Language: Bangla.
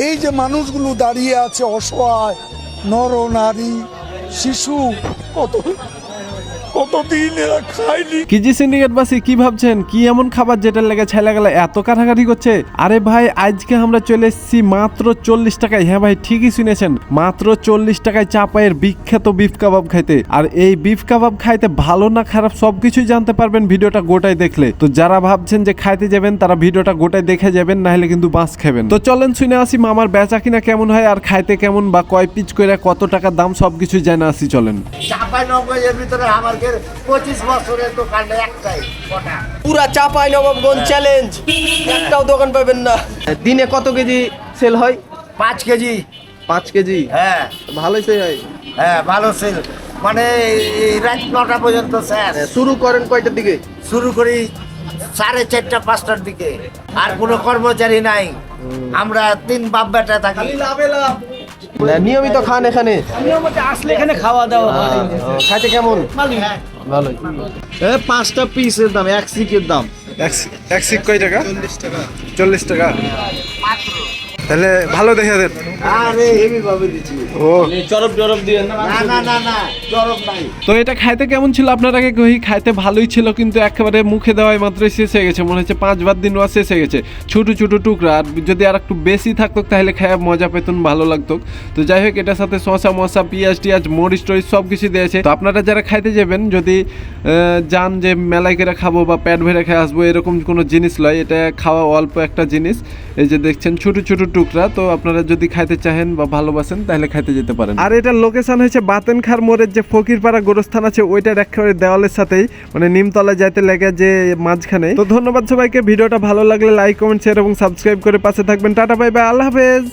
এই যে মানুষগুলো দাঁড়িয়ে আছে অসহায় নর নারী শিশু কত কতদিন এরা খায়নি কিজি সিন্ডিকেটবাসী কি ভাবছেন? কি এমন খাবার যেটা লেগে ছেলে গেলে এত কাটাকাটি করছে? আরে ভাই আজকে আমরা চলে এসেছি মাত্র চল্লিশ টাকায়। হ্যাঁ ভাই ঠিকই শুনেছেন। মাত্র চল্লিশ টাকায় চাপায়ের বিখ্যাত বিফ কাবাব খাইতে। আর এই বিফ কাবাব খাইতে ভালো না খারাপ সবকিছুই জানতে পারবেন ভিডিওটা গোটাই দেখলে। তো যারা ভাবছেন যে খাইতে যাবেন তারা ভিডিওটা গোটাই দেখে যাবেন না হলে কিন্তু বাঁশ খাবেন। তো চলেন শুনে আসি মামার বেচা কিনা কেমন হয় আর খাইতে কেমন বা কয় পিচ করে কত টাকা দাম সবকিছু জানা আসি চলেন। চাপাই নব্বই এর ভিতরে আমাকে পঁচিশ বছরের দোকানে একটাই কটা? পুরা চাপাই নবাবগঞ্জ চ্যালেঞ্জ একটাও দোকান পাবেন না। দিনে কত কেজি সেল হয়? পাঁচ কেজি। পাঁচ কেজি? হ্যাঁ। ভালোই সেল হয়। হ্যাঁ ভালো সেল মানে রাত নটা পর্যন্ত স্যার। শুরু করেন কয়টার দিকে? শুরু করি সাড়ে চারটা পাঁচটার দিকে। আর কোনো কর্মচারী নাই। আমরা তিন বাপ বেটা থাকি। নিয়মিত খান এখানে। আসলে এখানে খাওয়া দাওয়া খাইতে কেমন? ভালোই। এ পাঁচটা পিসের দাম এক সিকের দাম। এক সিক কয় টাকা? চল্লিশ টাকা। চল্লিশ টাকা। তাহলে ভালো দেখে দেন। আরে হেভি ভাবে দিচ্ছি। ও। চরব টরব দিয়ে না? না না না না চরম নাই। তো এটা খাইতে কেমন ছিল? আপনার আগে কহি খাইতে ভালোই ছিল কিন্তু একেবারে মুখে দেওয়াই মাত্রই শেষ হয়ে গেছে। মনে হচ্ছে পাঁচবার দিন ওয়া শেষ হয়ে গেছে। ছোট ছোট টুকরা আর যদি আর একটু বেশি থাকতো তাহলে খায় মজা পেতুন ভালো লাগতো। তো যাই হোক এটার সাথে শশা মশা পেঁয়াজ টিয়াজ মরিচ টরিচ সব কিছু দিয়েছে তো আপনারা যারা খাইতে যাবেন যদি যান যে মেলায় করে খাব বা পেট ভরে খেয়ে আসব এরকম কোনো জিনিস লয় এটা খাওয়া অল্প একটা জিনিস। এই যে দেখছেন ছোট ছোট টুকরা, তো আপনারা যদি খাইতে চাহেন বা ভালোবাসেন, তাহলে খাইতে যেতে পারেন। আর এটার লোকেশন হয়েছে বাতেনখার মোড়ের যে ফকিরপাড়া গোরস্থান আছে, ওইটার একেবারে দেওয়ালের সাথেই মানে নিমতলা যাইতে লেগে যে মাঝখানে। তো ধন্যবাদ সবাইকে, ভিডিওটা ভালো লাগলে লাইক কমেন্ট শেয়ার এবং সাবস্ক্রাইব করে পাশে থাকবেন। টাটা বাই বাই আল্লাহ হাফেজ।